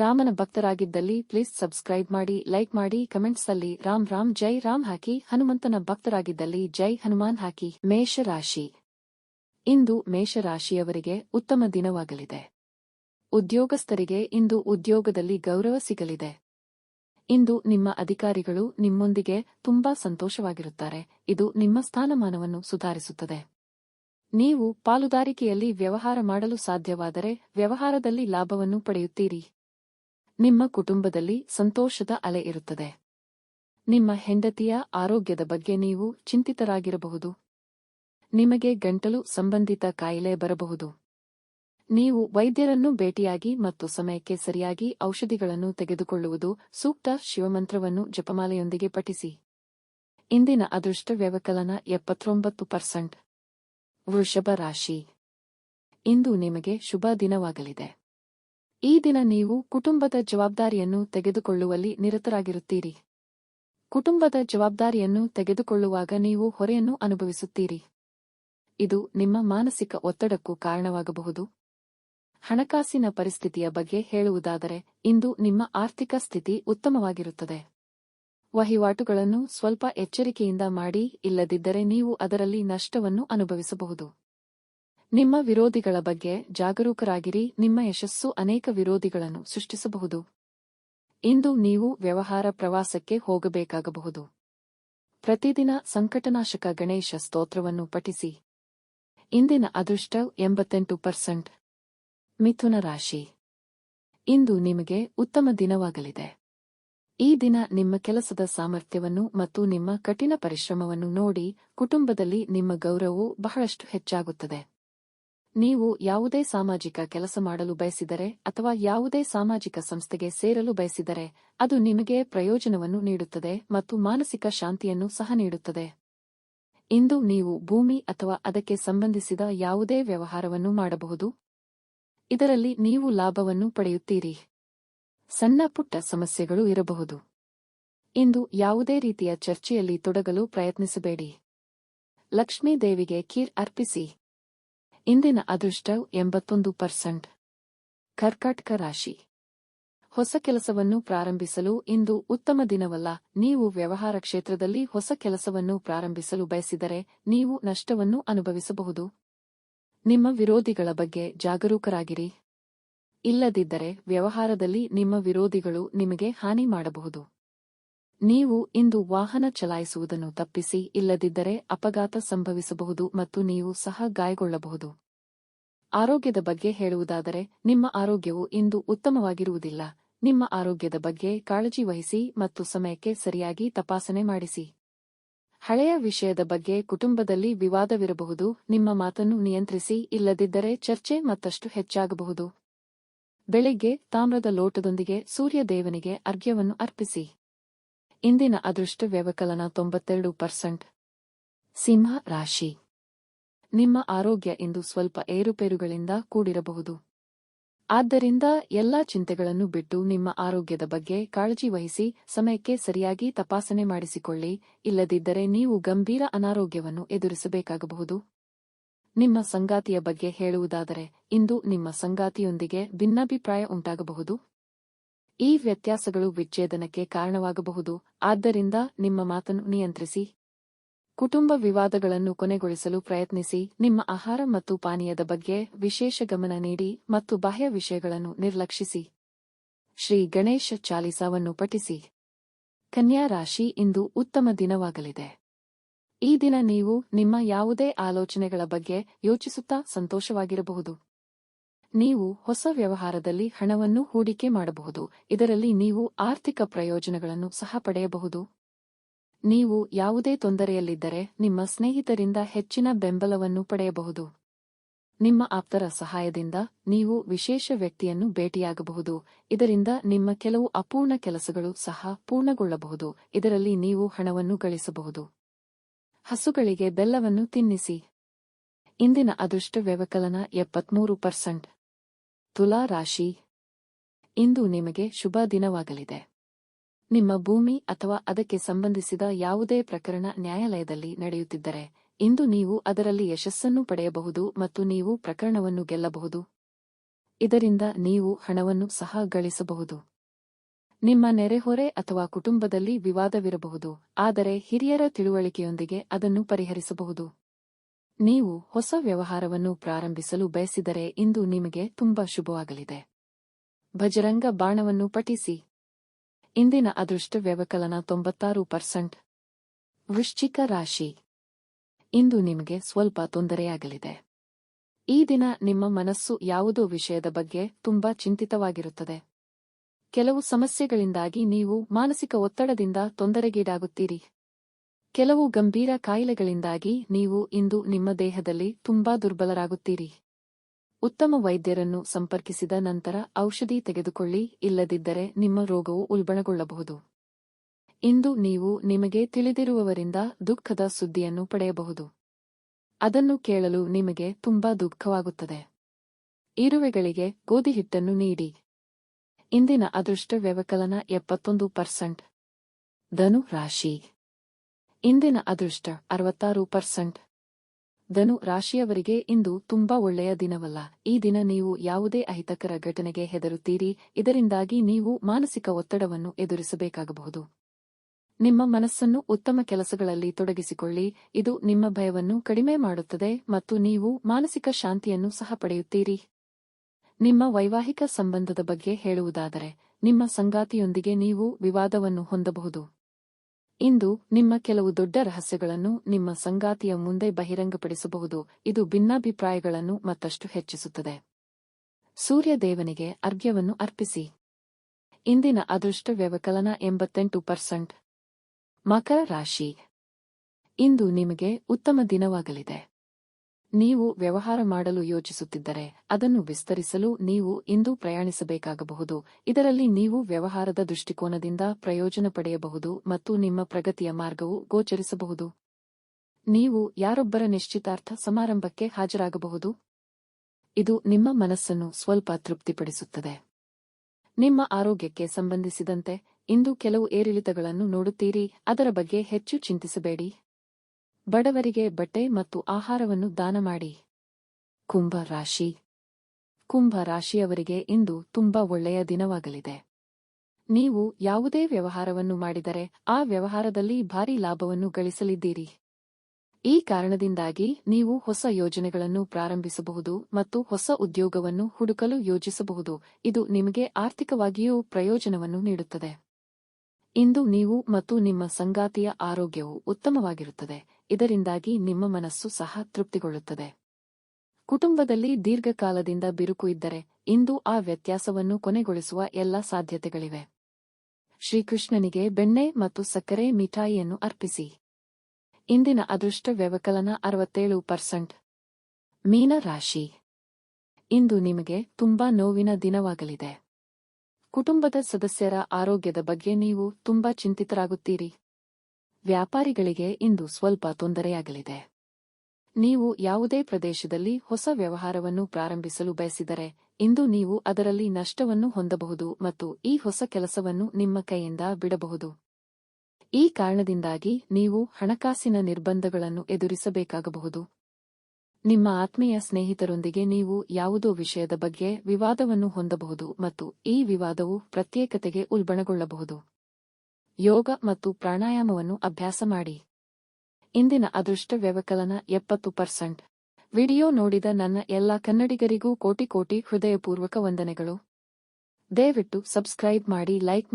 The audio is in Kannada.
ರಾಮನ ಭಕ್ತರಾಗಿದ್ದಲ್ಲಿ ಪ್ಲೀಸ್ ಸಬ್ಸ್ಕ್ರೈಬ್ ಮಾಡಿ ಲೈಕ್ ಮಾಡಿ ಕಮೆಂಟ್ಸ್ ಅಲ್ಲಿ ರಾಮ್ ರಾಮ್ ಜೈ ರಾಮ್ ಹಾಕಿ, ಹನುಮಂತನ ಭಕ್ತರಾಗಿದ್ದಲ್ಲಿ ಜೈ ಹನುಮಾನ್ ಹಾಕಿ, ಮೇಷರಾಶಿ. ಇಂದು ಮೇಷರಾಶಿಯವರಿಗೆ ಉತ್ತಮ ದಿನವಾಗಲಿದೆ. ಉದ್ಯೋಗಸ್ಥರಿಗೆ ಇಂದು ಉದ್ಯೋಗದಲ್ಲಿ ಗೌರವ ಸಿಗಲಿದೆ. ಇಂದು ನಿಮ್ಮ ಅಧಿಕಾರಿಗಳು ನಿಮ್ಮೊಂದಿಗೆ ತುಂಬಾ ಸಂತೋಷವಾಗಿರುತ್ತಾರೆ. ಇದು ನಿಮ್ಮ ಸ್ಥಾನಮಾನವನ್ನು ಸುಧಾರಿಸುತ್ತದೆ. ನೀವು ಪಾಲುದಾರಿಕೆಯಲ್ಲಿ ವ್ಯವಹಾರ ಮಾಡಲು ಸಾಧ್ಯವಾದರೆ ವ್ಯವಹಾರದಲ್ಲಿ ಲಾಭವನ್ನು ಪಡೆಯುತ್ತೀರಿ. ನಿಮ್ಮ ಕುಟುಂಬದಲ್ಲಿ ಸಂತೋಷದ ಅಲೆ ಇರುತ್ತದೆ. ನಿಮ್ಮ ಹೆಂಡತಿಯ ಆರೋಗ್ಯದ ಬಗ್ಗೆ ನೀವು ಚಿಂತಿತರಾಗಿರಬಹುದು. ನಿಮಗೆ ಗಂಟಲು ಸಂಬಂಧಿತ ಕಾಯಿಲೆ ಬರಬಹುದು. ನೀವು ವೈದ್ಯರನ್ನು ಭೇಟಿಯಾಗಿ ಮತ್ತು ಸಮಯಕ್ಕೆ ಸರಿಯಾಗಿ ಔಷಧಿಗಳನ್ನು ತೆಗೆದುಕೊಳ್ಳುವುದು ಸೂಕ್ತ ಶಿವಮಂತ್ರವನ್ನು ಜಪಮಾಲೆಯೊಂದಿಗೆ ಪಠಿಸಿ. ಇಂದಿನ ಅದೃಷ್ಟ ವ್ಯವಕಲನ ಎಪ್ಪತ್ತೊಂಬತ್ತು ಪರ್ಸೆಂಟ್. ವೃಷಭ ರಾಶಿ. ಇಂದು ನಿಮಗೆ ಶುಭ ದಿನವಾಗಲಿದೆ. ಈ ದಿನ ನೀವು ಕುಟುಂಬದ ಜವಾಬ್ದಾರಿಯನ್ನು ತೆಗೆದುಕೊಳ್ಳುವಲ್ಲಿ ನಿರತರಾಗಿರುತ್ತೀರಿ. ಕುಟುಂಬದ ಜವಾಬ್ದಾರಿಯನ್ನು ತೆಗೆದುಕೊಳ್ಳುವಾಗ ನೀವು ಹೊರೆಯನ್ನು ಅನುಭವಿಸುತ್ತೀರಿ. ಇದು ನಿಮ್ಮ ಮಾನಸಿಕ ಒತ್ತಡಕ್ಕೂ ಕಾರಣವಾಗಬಹುದು. ಹಣಕಾಸಿನ ಪರಿಸ್ಥಿತಿಯ ಬಗ್ಗೆ ಹೇಳುವುದಾದರೆ, ಇಂದು ನಿಮ್ಮ ಆರ್ಥಿಕ ಸ್ಥಿತಿ ಉತ್ತಮವಾಗಿರುತ್ತದೆ. ವಹಿವಾಟುಗಳನ್ನು ಸ್ವಲ್ಪ ಎಚ್ಚರಿಕೆಯಿಂದ ಮಾಡಿ, ಇಲ್ಲದಿದ್ದರೆ ನೀವು ಅದರಲ್ಲಿ ನಷ್ಟವನ್ನು ಅನುಭವಿಸಬಹುದು. ನಿಮ್ಮ ವಿರೋಧಿಗಳ ಬಗ್ಗೆ ಜಾಗರೂಕರಾಗಿರಿ, ನಿಮ್ಮ ಯಶಸ್ಸು ಅನೇಕ ವಿರೋಧಿಗಳನ್ನು ಸೃಷ್ಟಿಸಬಹುದು. ಇಂದು ನೀವು ವ್ಯವಹಾರ ಪ್ರವಾಸಕ್ಕೆ ಹೋಗಬೇಕಾಗಬಹುದು. ಪ್ರತಿದಿನ ಸಂಕಟನಾಶಕ ಗಣೇಶ ಸ್ತೋತ್ರವನ್ನು ಪಠಿಸಿ. ಇಂದಿನ ಅದೃಷ್ಟ ಎಂಬತ್ತೆಂಟು ಪರ್ಸೆಂಟ್. ಮಿಥುನ ರಾಶಿ. ಇಂದು ನಿಮಗೆ ಉತ್ತಮ ದಿನವಾಗಲಿದೆ. ಈ ದಿನ ನಿಮ್ಮ ಕೆಲಸದ ಸಾಮರ್ಥ್ಯವನ್ನು ಮತ್ತು ನಿಮ್ಮ ಕಠಿಣ ಪರಿಶ್ರಮವನ್ನು ನೋಡಿ, ಕುಟುಂಬದಲ್ಲಿ ನಿಮ್ಮ ಗೌರವವು ಬಹಳಷ್ಟು ಹೆಚ್ಚಾಗುತ್ತದೆ. ನೀವು ಯಾವುದೇ ಸಾಮಾಜಿಕ ಕೆಲಸ ಮಾಡಲು ಬಯಸಿದರೆ ಅಥವಾ ಯಾವುದೇ ಸಾಮಾಜಿಕ ಸಂಸ್ಥೆಗೆ ಸೇರಲು ಬಯಸಿದರೆ, ಅದು ನಿಮಗೆ ಪ್ರಯೋಜನವನ್ನು ನೀಡುತ್ತದೆ ಮತ್ತು ಮಾನಸಿಕ ಶಾಂತಿಯನ್ನು ಸಹ ನೀಡುತ್ತದೆ. ಇಂದು ನೀವು ಭೂಮಿ ಅಥವಾ ಅದಕ್ಕೆ ಸಂಬಂಧಿಸಿದ ಯಾವುದೇ ವ್ಯವಹಾರವನ್ನು ಮಾಡಬಹುದು. ಇದರಲ್ಲಿ ನೀವು ಲಾಭವನ್ನು ಪಡೆಯುತ್ತೀರಿ. ಸಣ್ಣ ಪುಟ್ಟ ಸಮಸ್ಯೆಗಳು ಇರಬಹುದು. ಇಂದು ಯಾವುದೇ ರೀತಿಯ ಚರ್ಚೆಯಲ್ಲಿ ತೊಡಗಲು ಪ್ರಯತ್ನಿಸಬೇಡಿ. ಲಕ್ಷ್ಮೀದೇವಿಗೆ ಕೀರ್ ಅರ್ಪಿಸಿ. ಇಂದಿನ ಅದೃಷ್ಟ ಎಂಬತ್ತೊಂದು ಪರ್ಸೆಂಟ್. ಕರ್ಕಾಟಕ ರಾಶಿ. ಹೊಸ ಕೆಲಸವನ್ನು ಪ್ರಾರಂಭಿಸಲು ಇಂದು ಉತ್ತಮ ದಿನವಲ್ಲ. ನೀವು ವ್ಯವಹಾರ ಕ್ಷೇತ್ರದಲ್ಲಿ ಹೊಸ ಕೆಲಸವನ್ನು ಪ್ರಾರಂಭಿಸಲು ಬಯಸಿದರೆ ನೀವು ನಷ್ಟವನ್ನು ಅನುಭವಿಸಬಹುದು. ನಿಮ್ಮ ವಿರೋಧಿಗಳ ಬಗ್ಗೆ ಜಾಗರೂಕರಾಗಿರಿ. ಇಲ್ಲದಿದ್ದರೆ ವ್ಯವಹಾರದಲ್ಲಿ ನಿಮ್ಮ ವಿರೋಧಿಗಳು ನಿಮಗೆ ಹಾನಿ ಮಾಡಬಹುದು. ನೀವು ಇಂದು ವಾಹನ ಚಲಾಯಿಸುವುದನ್ನು ತಪ್ಪಿಸಿ ಇಲ್ಲದಿದ್ದರೆ ಅಪಘಾತ ಸಂಭವಿಸಬಹುದು ಮತ್ತು ನೀವು ಸಹ ಗಾಯಗೊಳ್ಳಬಹುದು. ಆರೋಗ್ಯದ ಬಗ್ಗೆ ಹೇಳುವುದಾದರೆ, ನಿಮ್ಮ ಆರೋಗ್ಯವು ಇಂದು ಉತ್ತಮವಾಗಿರುವುದಿಲ್ಲ. ನಿಮ್ಮ ಆರೋಗ್ಯದ ಬಗ್ಗೆ ಕಾಳಜಿ ವಹಿಸಿ ಮತ್ತು ಸಮಯಕ್ಕೆ ಸರಿಯಾಗಿ ತಪಾಸಣೆ ಮಾಡಿಸಿ. ಹಳೆಯ ವಿಷಯದ ಬಗ್ಗೆ ಕುಟುಂಬದಲ್ಲಿ ವಿವಾದವಿರಬಹುದು, ನಿಮ್ಮ ಮಾತನ್ನು ನಿಯಂತ್ರಿಸಿ ಇಲ್ಲದಿದ್ದರೆ ಚರ್ಚೆ ಮತ್ತಷ್ಟು ಹೆಚ್ಚಾಗಬಹುದು. ಬೆಳಿಗ್ಗೆ ತಾಮ್ರದ ಲೋಟದೊಂದಿಗೆ ಸೂರ್ಯದೇವನಿಗೆ ಅರ್ಘ್ಯವನ್ನು ಅರ್ಪಿಸಿ. ಇಂದಿನ ಅದೃಷ್ಟ ವ್ಯವಕಲನ ತೊಂಬತ್ತೆರಡು ಪರ್ಸೆಂಟ್. ಸಿಂಹ ರಾಶಿ. ನಿಮ್ಮ ಆರೋಗ್ಯ ಇಂದು ಸ್ವಲ್ಪ ಏರುಪೇರುಗಳಿಂದ ಕೂಡಿರಬಹುದು. ಆದ್ದರಿಂದ ಎಲ್ಲಾ ಚಿಂತೆಗಳನ್ನು ಬಿಟ್ಟು ನಿಮ್ಮ ಆರೋಗ್ಯದ ಬಗ್ಗೆ ಕಾಳಜಿ ವಹಿಸಿ, ಸಮಯಕ್ಕೆ ಸರಿಯಾಗಿ ತಪಾಸಣೆ ಮಾಡಿಸಿಕೊಳ್ಳಿ, ಇಲ್ಲದಿದ್ದರೆ ನೀವು ಗಂಭೀರ ಅನಾರೋಗ್ಯವನ್ನು ಎದುರಿಸಬೇಕಾಗಬಹುದು. ನಿಮ್ಮ ಸಂಗಾತಿಯ ಬಗ್ಗೆ ಹೇಳುವುದಾದರೆ, ಇಂದು ನಿಮ್ಮ ಸಂಗಾತಿಯೊಂದಿಗೆ ಭಿನ್ನಾಭಿಪ್ರಾಯ ಉಂಟಾಗಬಹುದು. ಈ ವ್ಯತ್ಯಾಸಗಳು ವಿಚ್ಛೇದನಕ್ಕೆ ಕಾರಣವಾಗಬಹುದು. ಆದ್ದರಿಂದ ನಿಮ್ಮ ಮಾತನ್ನು ನಿಯಂತ್ರಿಸಿ. ಕುಟುಂಬ ವಿವಾದಗಳನ್ನು ಕೊನೆಗೊಳಿಸಲು ಪ್ರಯತ್ನಿಸಿ. ನಿಮ್ಮ ಆಹಾರ ಮತ್ತು ಪಾನೀಯದ ಬಗ್ಗೆ ವಿಶೇಷ ಗಮನ ನೀಡಿ ಮತ್ತು ಬಾಹ್ಯ ವಿಷಯಗಳನ್ನು ನಿರ್ಲಕ್ಷಿಸಿ. ಶ್ರೀ ಗಣೇಶ ಚಾಲಿಸಾವನ್ನು ಪಠಿಸಿ. ಕನ್ಯಾ ರಾಶಿ, ಇಂದು ಉತ್ತಮ ದಿನವಾಗಲಿದೆ. ಈ ದಿನ ನೀವು ನಿಮ್ಮ ಯಾವುದೇ ಆಲೋಚನೆಗಳ ಬಗ್ಗೆ ಯೋಚಿಸುತ್ತಾ ಸಂತೋಷವಾಗಿರಬಹುದು. ನೀವು ಹೊಸ ವ್ಯವಹಾರದಲ್ಲಿ ಹಣವನ್ನು ಹೂಡಿಕೆ ಮಾಡಬಹುದು. ಇದರಲ್ಲಿ ನೀವು ಆರ್ಥಿಕ ಪ್ರಯೋಜನಗಳನ್ನು ಸಹ ಪಡೆಯಬಹುದು. ನೀವು ಯಾವುದೇ ತೊಂದರೆಯಲ್ಲಿದ್ದರೆ ನಿಮ್ಮ ಸ್ನೇಹಿತರಿಂದ ಹೆಚ್ಚಿನ ಬೆಂಬಲವನ್ನು ಪಡೆಯಬಹುದು. ನಿಮ್ಮ ಆಪ್ತರ ಸಹಾಯದಿಂದ ನೀವು ವಿಶೇಷ ವ್ಯಕ್ತಿಯನ್ನು ಭೇಟಿಯಾಗಬಹುದು. ಇದರಿಂದ ನಿಮ್ಮ ಕೆಲವು ಅಪೂರ್ಣ ಕೆಲಸಗಳು ಸಹ ಪೂರ್ಣಗೊಳ್ಳಬಹುದು. ಇದರಲ್ಲಿ ನೀವು ಹಣವನ್ನು ಗಳಿಸಬಹುದು. ಹಸುಗಳಿಗೆ ಬೆಲ್ಲವನ್ನು ತಿನ್ನಿಸಿ. ಇಂದಿನ ಅದೃಷ್ಟ ವ್ಯವಕಲನ ಎಪ್ಪತ್ಮೂರು ಪರ್ಸೆಂಟ್. ತುಲಾ ರಾಶಿ. ಇಂದು ನಿಮಗೆ ಶುಭ ದಿನವಾಗಲಿದೆ. ನಿಮ್ಮ ಭೂಮಿ ಅಥವಾ ಅದಕ್ಕೆ ಸಂಬಂಧಿಸಿದ ಯಾವುದೇ ಪ್ರಕರಣ ನ್ಯಾಯಾಲಯದಲ್ಲಿ ನಡೆಯುತ್ತಿದ್ದರೆ, ಇಂದು ನೀವು ಅದರಲ್ಲಿ ಯಶಸ್ಸನ್ನು ಪಡೆಯಬಹುದು ಮತ್ತು ನೀವು ಪ್ರಕರಣವನ್ನು ಗೆಲ್ಲಬಹುದು. ಇದರಿಂದ ನೀವು ಹಣವನ್ನು ಸಹ ಗಳಿಸಬಹುದು. ನಿಮ್ಮ ನೆರೆಹೊರೆ ಅಥವಾ ಕುಟುಂಬದಲ್ಲಿ ವಿವಾದವಿರಬಹುದು, ಆದರೆ ಹಿರಿಯರ ತಿಳುವಳಿಕೆಯೊಂದಿಗೆ ಅದನ್ನು ಪರಿಹರಿಸಬಹುದು. ನೀವು ಹೊಸ ವ್ಯವಹಾರವನ್ನು ಪ್ರಾರಂಭಿಸಲು ಬಯಸಿದರೆ ಇಂದು ನಿಮಗೆ ತುಂಬಾ ಶುಭವಾಗಲಿದೆ. ಭಜರಂಗ ಬಾಣವನ್ನು ಪಠಿಸಿ. ಇಂದಿನ ಅದೃಷ್ಟ ವ್ಯವಕಲನ ತೊಂಬತ್ತಾರು ಪರ್ಸೆಂಟ್. ವೃಶ್ಚಿಕ ರಾಶಿ. ಇಂದು ನಿಮಗೆ ಸ್ವಲ್ಪ ತೊಂದರೆಯಾಗಲಿದೆ. ಈ ದಿನ ನಿಮ್ಮ ಮನಸ್ಸು ಯಾವುದೋ ವಿಷಯದ ಬಗ್ಗೆ ತುಂಬಾ ಚಿಂತಿತವಾಗಿರುತ್ತದೆ. ಕೆಲವು ಸಮಸ್ಯೆಗಳಿಂದಾಗಿ ನೀವು ಮಾನಸಿಕ ಒತ್ತಡದಿಂದ ತೊಂದರೆಗೀಡಾಗುತ್ತೀರಿ. ಕೆಲವು ಗಂಭೀರ ಕಾಯಿಲೆಗಳಿಂದಾಗಿ ನೀವು ಇಂದು ನಿಮ್ಮ ದೇಹದಲ್ಲಿ ತುಂಬಾ ದುರ್ಬಲರಾಗುತ್ತೀರಿ. ಉತ್ತಮ ವೈದ್ಯರನ್ನು ಸಂಪರ್ಕಿಸಿದ ನಂತರ ಔಷಧಿ ತೆಗೆದುಕೊಳ್ಳಿ, ಇಲ್ಲದಿದ್ದರೆ ನಿಮ್ಮ ರೋಗವು ಉಲ್ಬಣಗೊಳ್ಳಬಹುದು. ಇಂದು ನೀವು ನಿಮಗೆ ತಿಳಿದಿರುವವರಿಂದ ದುಃಖದ ಸುದ್ದಿಯನ್ನು ಪಡೆಯಬಹುದು. ಅದನ್ನು ಕೇಳಲು ನಿಮಗೆ ತುಂಬಾ ದುಃಖವಾಗುತ್ತದೆ. ಇರುವೆಗಳಿಗೆ ಗೋಧಿ ಹಿಟ್ಟನ್ನು ನೀಡಿ. ಇಂದಿನ ಅದೃಷ್ಟ ವ್ಯವಕಲನ ಎಪ್ಪತ್ತೊಂದು ಪರ್ಸೆಂಟ್. ಧನು ರಾಶಿ ಇಂದಿನ ಅದೃಷ್ಟ ಅರವತ್ತಾರು ಪರ್ಸೆಂಟ್. ಧನು ರಾಶಿಯವರಿಗೆ ಇಂದು ತುಂಬಾ ಒಳ್ಳೆಯ ದಿನವಲ್ಲ. ಈ ದಿನ ನೀವು ಯಾವುದೇ ಅಹಿತಕರ ಘಟನೆಗೆ ಹೆದರುತ್ತೀರಿ. ಇದರಿಂದಾಗಿ ನೀವು ಮಾನಸಿಕ ಒತ್ತಡವನ್ನು ಎದುರಿಸಬೇಕಾಗಬಹುದು. ನಿಮ್ಮ ಮನಸ್ಸನ್ನು ಉತ್ತಮ ಕೆಲಸಗಳಲ್ಲಿ ತೊಡಗಿಸಿಕೊಳ್ಳಿ. ಇದು ನಿಮ್ಮ ಭಯವನ್ನು ಕಡಿಮೆ ಮಾಡುತ್ತದೆ ಮತ್ತು ನೀವು ಮಾನಸಿಕ ಶಾಂತಿಯನ್ನು ಸಹ ಪಡೆಯುತ್ತೀರಿ. ನಿಮ್ಮ ವೈವಾಹಿಕ ಸಂಬಂಧದ ಬಗ್ಗೆ ಹೇಳುವುದಾದರೆ, ನಿಮ್ಮ ಸಂಗಾತಿಯೊಂದಿಗೆ ನೀವು ವಿವಾದವನ್ನು ಹೊಂದಬಹುದು. ಇಂದು ನಿಮ್ಮ ಕೆಲವು ದೊಡ್ಡ ರಹಸ್ಯಗಳನ್ನು ನಿಮ್ಮ ಸಂಗಾತಿಯ ಮುಂದೆ ಬಹಿರಂಗಪಡಿಸಬಹುದು. ಇದು ಭಿನ್ನಾಭಿಪ್ರಾಯಗಳನ್ನು ಮತ್ತಷ್ಟು ಹೆಚ್ಚಿಸುತ್ತದೆ. ಸೂರ್ಯ ದೇವನಿಗೆ ಅರ್ಘ್ಯವನ್ನು ಅರ್ಪಿಸಿ. ಇಂದಿನ ಅದೃಷ್ಟ ವ್ಯವಕಲನ ಎಂಬತ್ತೆಂಟು ಪರ್ಸೆಂಟ್. ಮಕರ ರಾಶಿ. ಇಂದು ನಿಮಗೆ ಉತ್ತಮ ದಿನವಾಗಲಿದೆ. ನೀವು ವ್ಯವಹಾರ ಮಾಡಲು ಯೋಚಿಸುತ್ತಿದ್ದರೆ ಅದನ್ನು ವಿಸ್ತರಿಸಲು ನೀವು ಇಂದು ಪ್ರಯಾಣಿಸಬೇಕಾಗಬಹುದು. ಇದರಲ್ಲಿ ನೀವು ವ್ಯವಹಾರದ ದೃಷ್ಟಿಕೋನದಿಂದ ಪ್ರಯೋಜನ ಪಡೆಯಬಹುದು ಮತ್ತು ನಿಮ್ಮ ಪ್ರಗತಿಯ ಮಾರ್ಗವು ಗೋಚರಿಸಬಹುದು. ನೀವು ಯಾರೊಬ್ಬರ ನಿಶ್ಚಿತಾರ್ಥ ಸಮಾರಂಭಕ್ಕೆ ಹಾಜರಾಗಬಹುದು. ಇದು ನಿಮ್ಮ ಮನಸ್ಸನ್ನು ಸ್ವಲ್ಪ ತೃಪ್ತಿಪಡಿಸುತ್ತದೆ. ನಿಮ್ಮ ಆರೋಗ್ಯಕ್ಕೆ ಸಂಬಂಧಿಸಿದಂತೆ ಇಂದು ಕೆಲವು ಏರಿಳಿತಗಳನ್ನು ನೋಡುತ್ತೀರಿ, ಅದರ ಬಗ್ಗೆ ಹೆಚ್ಚು ಚಿಂತಿಸಬೇಡಿ. ಬಡವರಿಗೆ ಬಟ್ಟೆ ಮತ್ತು ಆಹಾರವನ್ನು ದಾನ ಮಾಡಿ. ಕುಂಭ ರಾಶಿ. ಕುಂಭ ರಾಶಿಯವರಿಗೆ ಇಂದು ತುಂಬಾ ಒಳ್ಳೆಯ ದಿನವಾಗಲಿದೆ. ನೀವು ಯಾವುದೇ ವ್ಯವಹಾರವನ್ನು ಮಾಡಿದರೆ ಆ ವ್ಯವಹಾರದಲ್ಲಿ ಭಾರಿ ಲಾಭವನ್ನು ಗಳಿಸಲಿದ್ದೀರಿ. ಈ ಕಾರಣದಿಂದಾಗಿ ನೀವು ಹೊಸ ಯೋಜನೆಗಳನ್ನು ಪ್ರಾರಂಭಿಸಬಹುದು ಮತ್ತು ಹೊಸ ಉದ್ಯೋಗವನ್ನು ಹುಡುಕಲು ಯೋಜಿಸಬಹುದು. ಇದು ನಿಮಗೆ ಆರ್ಥಿಕವಾಗಿಯೂ ಪ್ರಯೋಜನವನ್ನು ನೀಡುತ್ತದೆ. ಇಂದು ನೀವು ಮತ್ತು ನಿಮ್ಮ ಸಂಗಾತಿಯ ಆರೋಗ್ಯವು ಉತ್ತಮವಾಗಿರುತ್ತದೆ. ಇದರಿಂದಾಗಿ ನಿಮ್ಮ ಮನಸ್ಸು ಸಹ ತೃಪ್ತಿಗೊಳ್ಳುತ್ತದೆ. ಕುಟುಂಬದಲ್ಲಿ ದೀರ್ಘಕಾಲದಿಂದ ಬಿರುಕು ಇದ್ದರೆ ಇಂದು ಆ ವ್ಯತ್ಯಾಸವನ್ನು ಕೊನೆಗೊಳಿಸುವ ಎಲ್ಲ ಸಾಧ್ಯತೆಗಳಿವೆ. ಶ್ರೀಕೃಷ್ಣನಿಗೆ ಬೆಣ್ಣೆ ಮತ್ತು ಸಕ್ಕರೆ ಮಿಠಾಯಿಯನ್ನು ಅರ್ಪಿಸಿ. ಇಂದಿನ ಅದೃಷ್ಟ ವ್ಯವಕಲನ ಅರವತ್ತೇಳು ಪರ್ಸೆಂಟ್. ಮೀನ ರಾಶಿ. ಇಂದು ನಿಮಗೆ ತುಂಬಾ ನೋವಿನ ದಿನವಾಗಲಿದೆ. ಕುಟುಂಬದ ಸದಸ್ಯರ ಆರೋಗ್ಯದ ಬಗ್ಗೆ ನೀವು ತುಂಬಾ ಚಿಂತಿತರಾಗುತ್ತೀರಿ. ವ್ಯಾಪಾರಿಗಳಿಗೆ ಇಂದು ಸ್ವಲ್ಪ ತೊಂದರೆಯಾಗಲಿದೆ. ನೀವು ಯಾವುದೇ ಪ್ರದೇಶದಲ್ಲಿ ಹೊಸ ವ್ಯವಹಾರವನ್ನು ಪ್ರಾರಂಭಿಸಲು ಬಯಸಿದರೆ, ಇಂದು ನೀವು ಅದರಲ್ಲಿ ನಷ್ಟವನ್ನು ಹೊಂದಬಹುದು ಮತ್ತು ಈ ಹೊಸ ಕೆಲಸವನ್ನು ನಿಮ್ಮ ಕೈಯಿಂದ ಬಿಡಬಹುದು. ಈ ಕಾರಣದಿಂದಾಗಿ ನೀವು ಹಣಕಾಸಿನ ನಿರ್ಬಂಧಗಳನ್ನು ಎದುರಿಸಬೇಕಾಗಬಹುದು. ನಿಮ್ಮ ಆತ್ಮೀಯ ಸ್ನೇಹಿತರೊಂದಿಗೆ ನೀವು ಯಾವುದೋ ವಿಷಯದ ಬಗ್ಗೆ ವಿವಾದವನ್ನು ಹೊಂದಬಹುದು ಮತ್ತು ಈ ವಿವಾದವು ಪ್ರತ್ಯೇಕತೆಗೆ ಉಲ್ಬಣಗೊಳ್ಳಬಹುದು. ಯೋಗ ಮತ್ತು ಪ್ರಾಣಾಯಾಮವನ್ನು ಅಭ್ಯಾಸ ಮಾಡಿ. ಇಂದಿನ ಅದೃಷ್ಟ ವ್ಯವಕಲನ ಎಪ್ಪತ್ತು ಪರ್ಸೆಂಟ್. ವಿಡಿಯೋ ನೋಡಿದ ನನ್ನ ಎಲ್ಲ ಕನ್ನಡಿಗರಿಗೂ ಕೋಟಿ ಕೋಟಿ ಹೃದಯಪೂರ್ವಕ ವಂದನೆಗಳು. ದಯವಿಟ್ಟು ಸಬ್ಸ್ಕ್ರೈಬ್ ಮಾಡಿ ಲೈಕ್